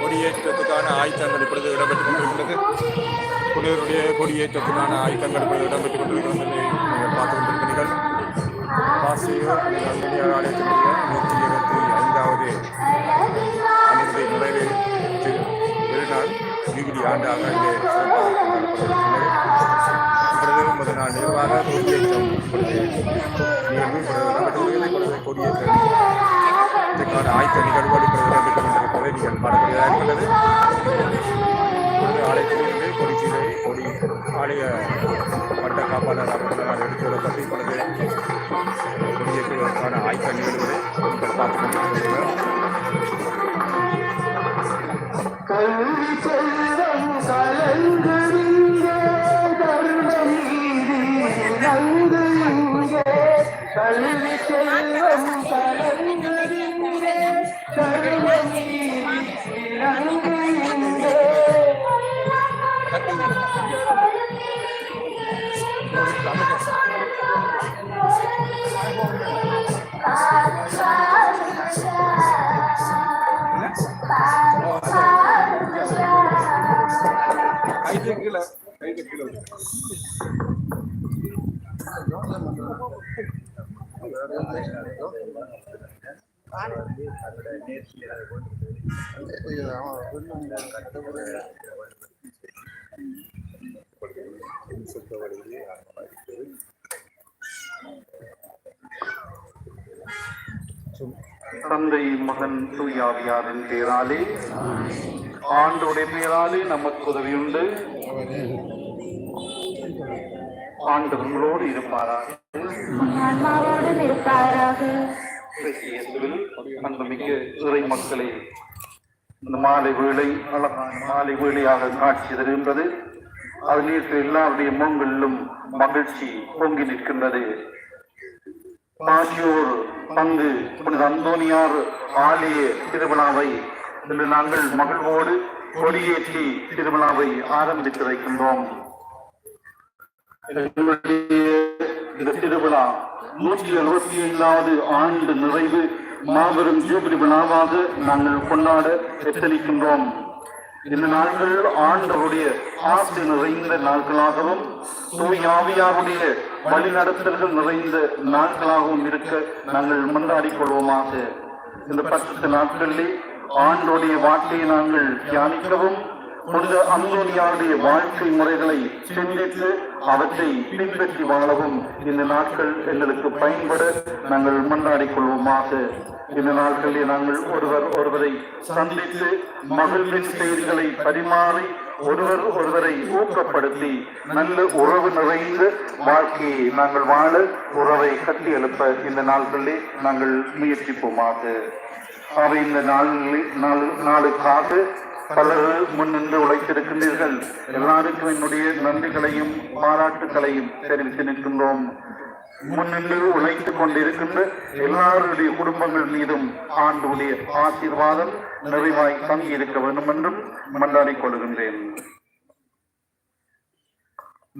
கொடியேற்றத்துக்கான ஆயுத்தங்கள் இப்பொழுது இடம்பெற்றுக் கொண்டிருக்கிறது. புனிதருடைய கொடியேற்றத்துக்கான ஆயுத்தங்கள் இப்பொழுது இடம்பெற்றுக் கொண்டிருக்கிறது நீங்கள் பார்த்து கொண்டிருக்கிறீர்கள். காசியோ ஆலயத்தினுடைய நூற்றி இருபத்தி ஐந்தாவது அனைத்து நிறைவேற்று திருநாள் ஜூபிலி ஆண்டாக இங்கே சிறப்பாக இடம்பெற்றுள்ளது இதற்கான ஆயத்த நிகழ்வுகள் பிரதமர் இடம்பெற்றுக் கொண்டிருப்பதை நீங்கள் காணக்கூடியதாக இருக்கிறது ஆலயத்திலிருந்து கொடி ஆலய வட்ட காப்பாளர் அவர்களால் எடுத்து வரப்பட்டு இப்பொழுது கொடியேற்றுவதற்கான ஆயத்த நிகழ்வுகளை நீங்கள் கொண்டிருக்கிறீர்கள் கல்வி செல்வம் கலங்குகின்ற தருணம் நீதி நங்கு இங்கே தந்தை மகன் தூயாவியாரின் பேராலே ஆண்டோடைய பேராலே நமக்கு உதவியுண்டு. ஆண்டவர்களோடு இருப்பாராக. ஆன்மாவோடும் இருப்பாராக இயேசுவில் அன்புமிக்க இறை மக்களை இந்த மாலை வேளை மாலை வேளையாக காட்சி தருகின்றது. அது நேற்று எல்லாருடைய முகங்களிலும் மகிழ்ச்சி பொங்கி நிற்கின்றது. பாசியோர் பங்கு புனித அந்தோனியார் ஆலய திருவிழாவை இன்று நாங்கள் மகிழ்வோடு கொடியேற்றி திருவிழாவை ஆரம்பித்து வைக்கின்றோம். எங்களுடைய இந்த திருவிழா நூற்றி எழுபத்தி ஐந்தாவது ஆண்டு நிறைவு மாபெரும் ஜூபிலி விழாவாக நாங்கள் கொண்டாட எத்தனிக்கின்றோம் இந்த நாட்கள் ஆண்டவருடைய ஆசை நிறைந்த நாட்களாகவும் தூய் ஆவியாருடைய வழிநடத்தல்கள் நிறைந்த நாட்களாகவும் இருக்க நாங்கள் முன்னாடி கொள்வோமாக. இந்த பத்து நாட்களிலே ஆண்டோடைய வார்த்தையை நாங்கள் தியானிக்கவும் புனித அந்தோனியாருடைய வாழ்க்கை முறைகளை சிந்தித்து அவற்றை பின்பற்றி வாழவும். இந்த நாட்கள் எங்களுக்கு பயன்பட நாங்கள் முன்னாடி கொள்வோமாக. இந்த நாட்களில் நாங்கள் ஒருவர் ஒருவரை சந்தித்து மகிழ்வின் செய்திகளை பரிமாறி ஒருவர் ஒருவரை ஊக்கப்படுத்தி நல்ல உறவு நிறைந்த வாழ்க்கையை நாங்கள் வாழ உறவை கட்டி எழுப்ப இந்த நாட்களிலே நாங்கள் முயற்சிப்போமாக. அவை இந்த நாளில் நாளுக்காக பலர் முன்னின்று உழைத்திருக்கின்றீர்கள். எல்லாருக்கும் என்னுடைய நன்றிகளையும் பாராட்டுகளையும் தெரிவித்து நிற்கின்றோம். முன்னின்று உழைத்துக் கொண்டிருக்கின்ற எல்லாருடைய குடும்பங்கள் மீதும் ஆண்டுடைய ஆசீர்வாதம் நிறைவாய் தங்கி இருக்க வேண்டும் என்றும் மன்றாடிக் கொள்கின்றேன்.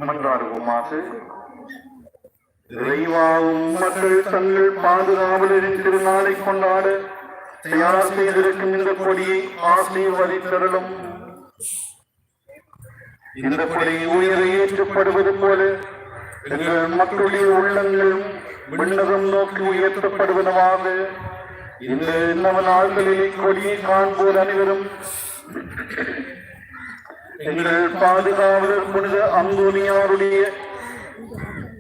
மன்றாடுவோமாக இறைவாவும் மக்கள் தங்கள் பாதுகாவலரின் திருநாளை கொண்டாட தயார் செய்திருக்கும் இந்த கொடியை ஆசீர்வதித்தருளும். இந்த கொடி உயிரை ஏற்றப்படுவது போல எங்கள் மக்களுடைய உள்ளங்களும் விண்ணகம் நோக்கி உயர்த்தப்படுவனவாக. இந்த இன்னவ நாள்களிலே கொடியை காண்போர் அனைவரும். எங்கள் பாதுகாவலர் புனித அந்தோனியாருடைய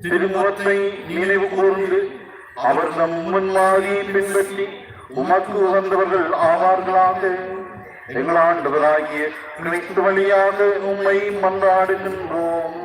திருமுகத்தை நினைவு கூர்ந்து அவர் நம் முன்மாதிரியை பின்பற்றி உமக்கு உகந்தவர்கள் ஆவார்களாக. எங்களாண்டவராகிய கிறிஸ்து வழியாக உம்மை மன்றாடுகின்றோம்.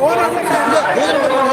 오늘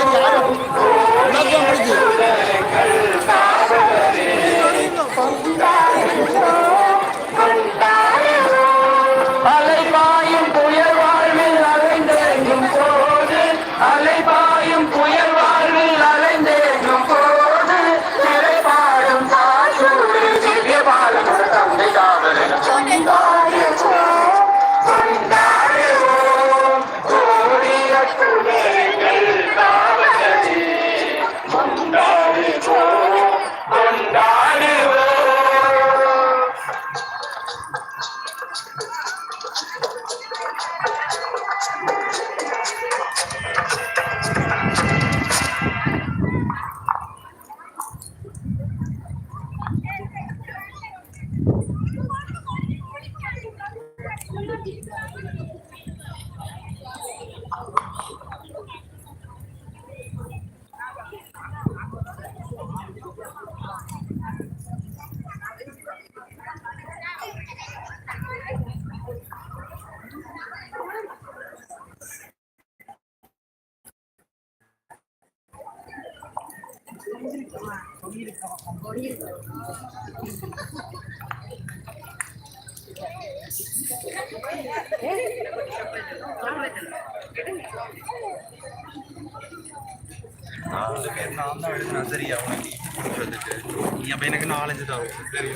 நாலு பேர் நான் தான் எழுதினேன் சரியா உனக்கு கொடுக்குறதுக்கு நீ அப்போ எனக்கு நாலஞ்சு தான் சரி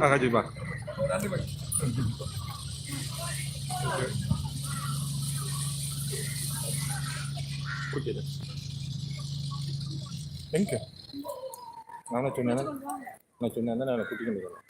ஆ கண்டிப்பா ஓகே எங்க நானே சொன்னேன் நான் சொன்னேன் நான் கூட்டிட்டு வந்துடுறேன்